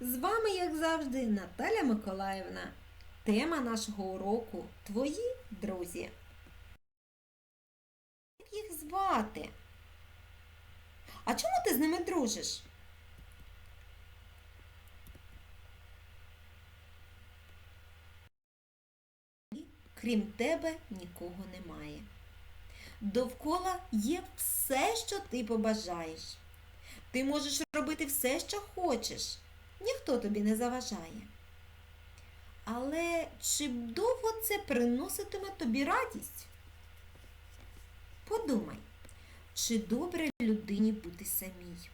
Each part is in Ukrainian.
З вами, як завжди, Наталя Миколаївна. Тема нашого уроку Твої друзі. Як їх звати? А чому ти з ними дружиш? Крім тебе нікого немає. Довкола є все, що ти побажаєш. Ти можеш робити все, що хочеш. Ніхто тобі не заважає. Але чи довго це приноситиме тобі радість? Подумай, чи добре людині бути самій?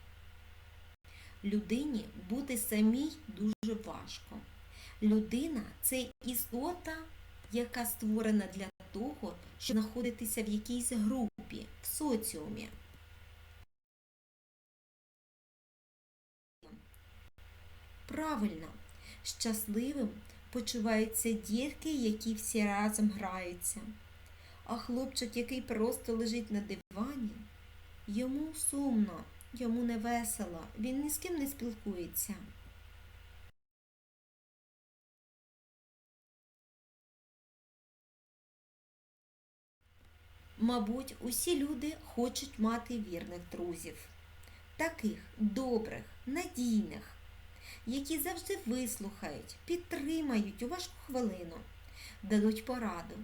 Людині бути самій дуже важко. Людина це істота, яка створена для того, щоб знаходитися в якійсь групі, в соціумі. Правильно, щасливим почуваються дітки, які всі разом граються. А хлопчик, який просто лежить на дивані, йому сумно, йому не весело, він ні з ким не спілкується. Мабуть, усі люди хочуть мати вірних друзів, таких добрих, надійних, які завжди вислухають, підтримають у важку хвилину, дадуть пораду.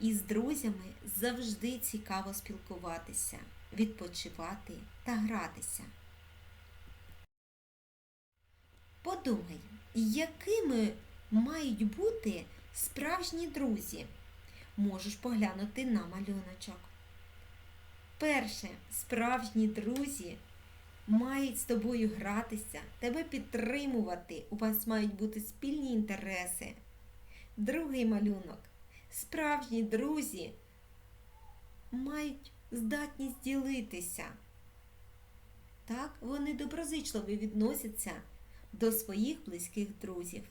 І з друзями завжди цікаво спілкуватися, відпочивати та гратися. Подумай, якими мають бути справжні друзі? Можеш поглянути на малюночок. Перше, справжні друзі мають з тобою гратися, тебе підтримувати. У вас мають бути спільні інтереси. Другий малюнок. Справжні друзі мають здатність ділитися. Так, вони доброзичливо відносяться до своїх близьких друзів.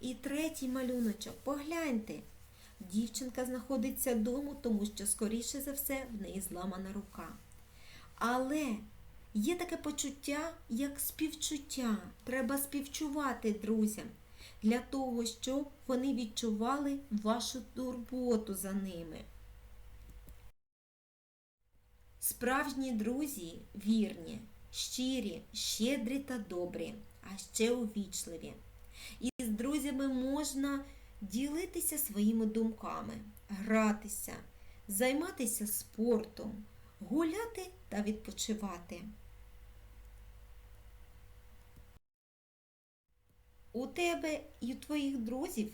І третій малюночок. Погляньте. Дівчинка знаходиться вдома, тому що, скоріше за все, в неї зламана рука. Але є таке почуття, як співчуття. Треба співчувати друзям для того, щоб вони відчували вашу турботу за ними. Справжні друзі вірні, щирі, щедрі та добрі, а ще увічливі. І з друзями можна ділитися своїми думками, гратися, займатися спортом, гуляти та відпочивати. У тебе і у твоїх друзів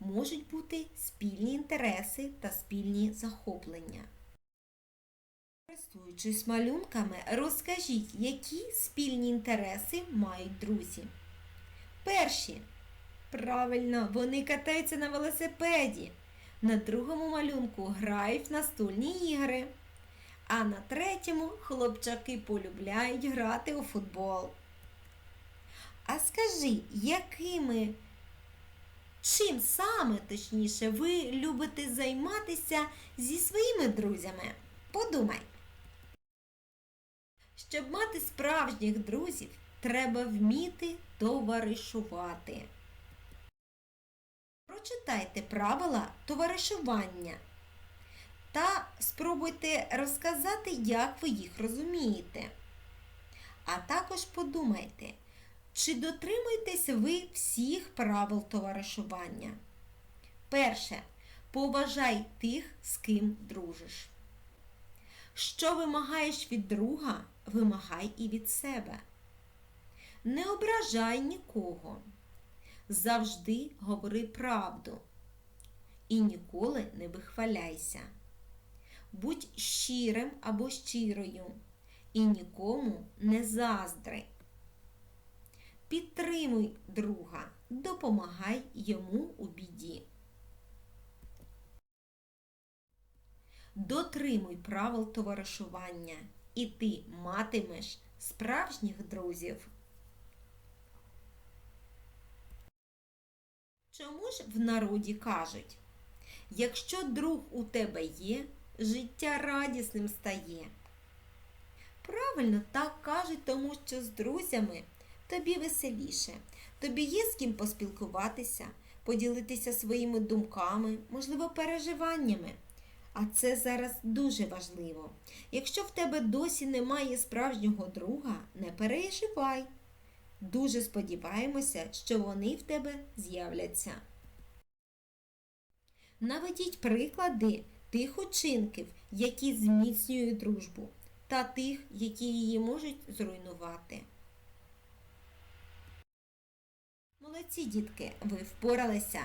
можуть бути спільні інтереси та спільні захоплення. Користуючись малюнками, розкажіть, які спільні інтереси мають друзі. Перші. Правильно, вони катаються на велосипеді. На другому малюнку грають в настольні ігри. А на третьому хлопчаки полюбляють грати у футбол. А скажи, якими, чим саме точніше ви любите займатися зі своїми друзями? Подумай. Щоб мати справжніх друзів, треба вміти товаришувати. Прочитайте правила товаришування та спробуйте розказати, як ви їх розумієте. А також подумайте, чи дотримуєтесь ви всіх правил товаришування? Перше. Поважай тих, з ким дружиш. Що вимагаєш від друга, вимагай і від себе. Не ображай нікого. Завжди говори правду і ніколи не вихваляйся. Будь щирим або щирою і нікому не заздри. Підтримуй друга, допомагай йому у біді. Дотримуй правил товаришування, і ти матимеш справжніх друзів. Чому ж в народі кажуть, якщо друг у тебе є, життя радісним стає? Правильно так кажуть, тому що з друзями тобі веселіше. Тобі є з ким поспілкуватися, поділитися своїми думками, можливо, переживаннями. А це зараз дуже важливо. Якщо в тебе досі немає справжнього друга, не переживай. Дуже сподіваємося, що вони в тебе з'являться. Наведіть приклади тих учинків, які зміцнюють дружбу, та тих, які її можуть зруйнувати. Молодці, дітки, ви впоралися.